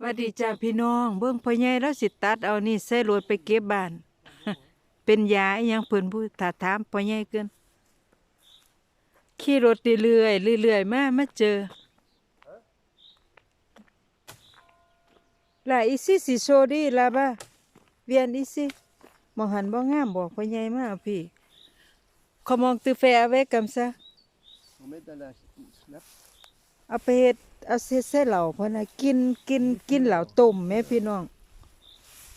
หวัสดีจ้าพี่น้อง เบิ่งพ่อใหญ่แล้วสิตัดเอานี่ใส่รถไปเก็บบ้าน เป็นยาอิหยังเพิ่นผู้ถ้าถามพ่อใหญ่เกินขี่รถเรื่อยๆเรื่อยๆมามาเจอล่ะอีสิสิโชดีล่ะบ่าเวียนอีสิมองหันบ่งามบอกพ่อใหญ่มาเอาพี่ขอมองตือแฟเอาไว้กำซะ On met dans la snap. เอาไปเฮ็ด เอาเฮ็ดใส่เหล่าพอนะกินกินกินเหล่าต้มแม่พี่น้อง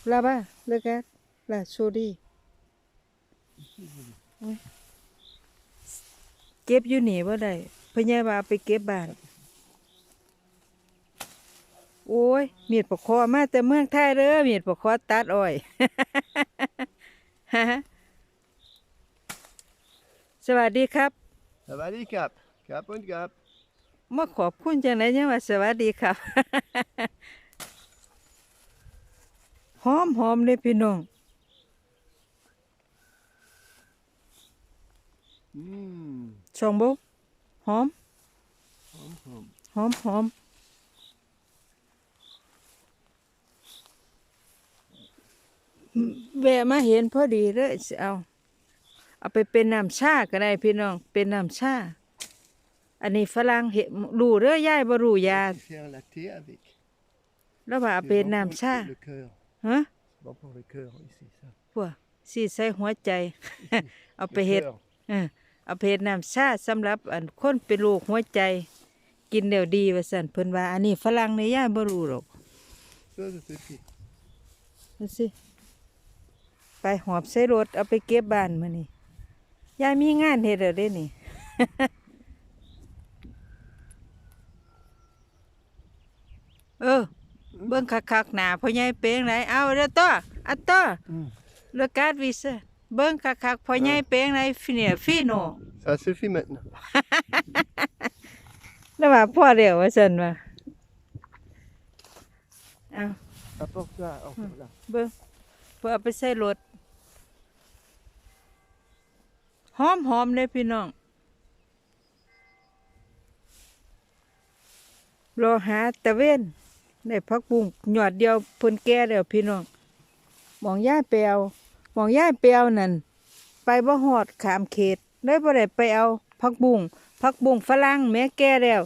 ลาบ้าเลิกกันลาโชดีโอ้ยเก็บอยู่นี่บ่ได้พญาว่าเอาไปเก็บบ้านโอ้ยเมียดปกคอมาแต่เมืองไทยเด้อเมียดปกคอตัดอ้อยสวัสดีครับ Ça va les cap Cap und cap. มาขอบคุณจังไหนยังว่าสวัสดีครับหอมหอมเลยพี่น้องชองบุหอม Hom, hom. หอมหอมแวะมาเห็นพอดีเลยเอา เอาไปเป็นน้ำชาก็ได้พี่น้อง เป็นน้ำชา อันนี้ฝรั่งเห็นรู้เด้อยายบ่รู้ยา Je vais faire la thé avec. แล้วว่าเอา C'est เป็น bon น้ำ pour ชา Le cœur. ฮะ C'est bon pour le cœur ici, ça. พวกสีใส่หัวใจ เอาไป Le เฮ็ด cœur. เออเอาไปเฮ็ดน้ำชาสำหรับอันคนเป็นโรคหัวใจ กินเดี๋ยวดีว่าซั่นเพิ่นว่า อันนี้ฝรั่งในย่าบ่รู้หรอก Ça, ça suffit. ดูสิ ไปหอบใส่รถเอาไปเก็บบ้านมื้อนี้ยายมีงานเฮ็ดแล้วเด้นี่ เออ เบิ่งคักๆหน้าพ่อใหญ่เป้งไหนเอาเด้อตัวอัตตัว Mm. เลกาดวิเซเบิ่งคักๆพ่อใหญ่เป้งไหนฟิเนียฟิโน Ça suffit maintenant. แล้วว่าพ่อเดียวว่าซั่นว่าเอา Apporte ça. Oh, voilà. เบิ่งเพื่อเอาไปใส่รถหอมหอมๆเลยพี่น้องรอหาตะเวน ได้พักบุ้งหยอดเดียวเพิ่นแก่แล้วพี่น้องมองย่ายไปเอาหมองย่ายไปเอานั่นไปบ่ฮอดขามเขตเลยบ่ได้ไปเอาพักบุ้งพักบุ้งฝรั่งแม่แก่แล้ว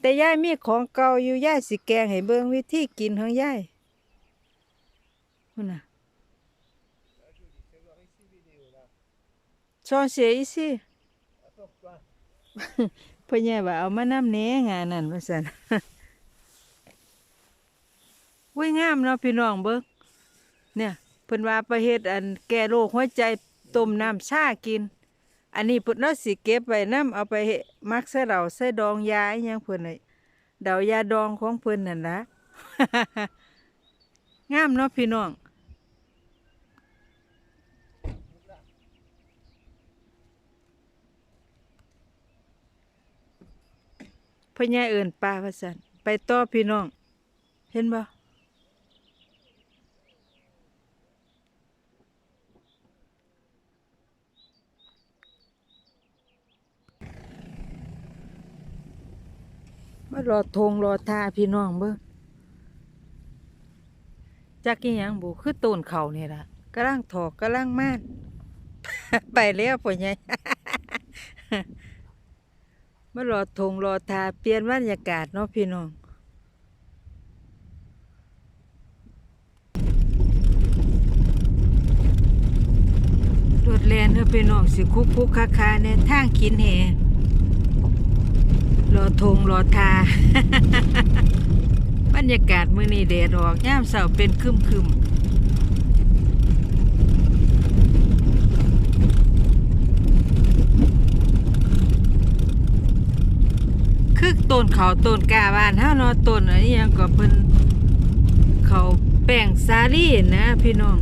แต่ย่ามีของเก่าอยู่ย่าสิแกงให้เบิ่งวิธีกินของย่ายพุ่นน่ะชอนเสียอีสิพ่อใหญ่ว่าเอามานำแหน่งานนั่นว่าซั่น อุ้ยงามเนาะพี่น้องเบิ่งเนี่ยเพิ่นว่าไปเฮ็ดอันแก้โรคหัวใจต้มน้ำชากิน อันนี้เพิ่นเนาะสิเก็บไว้นํเอาไปมักใส่เหล้าใส่ดองยาอหยังเพิ่นน่ะเดายาดองของเพิ่นนั่นละงามเนาะพี่น้องพ่อใหญ่เอิ้นป้าว่าซั่นไปต่อพี่น้อง เห็นบ่ มารอทงรอทาพี่น้องเบิ่งจักอีหยังบุคือต้นเขานี่ล่ะกำลังถอกกำลังม่าน ไปแล้วพ่อใหญ่มารอทงรอทาเปลี่ยนบรรยากาศเนาะพี่น้องรถแลนเด้อพี่น้องสิคุกคุกคาคาในทางกินแห รอทงรอทา บรรยากาศมื้อนี้แดดออกยามเช้าเป็นคึมคึมคือต้นเขาต้นกาบ้านเฮาเนาะต้นอันนี้ยังก็เพิ่นเขาแป้งสาลี่นะพี่น้อง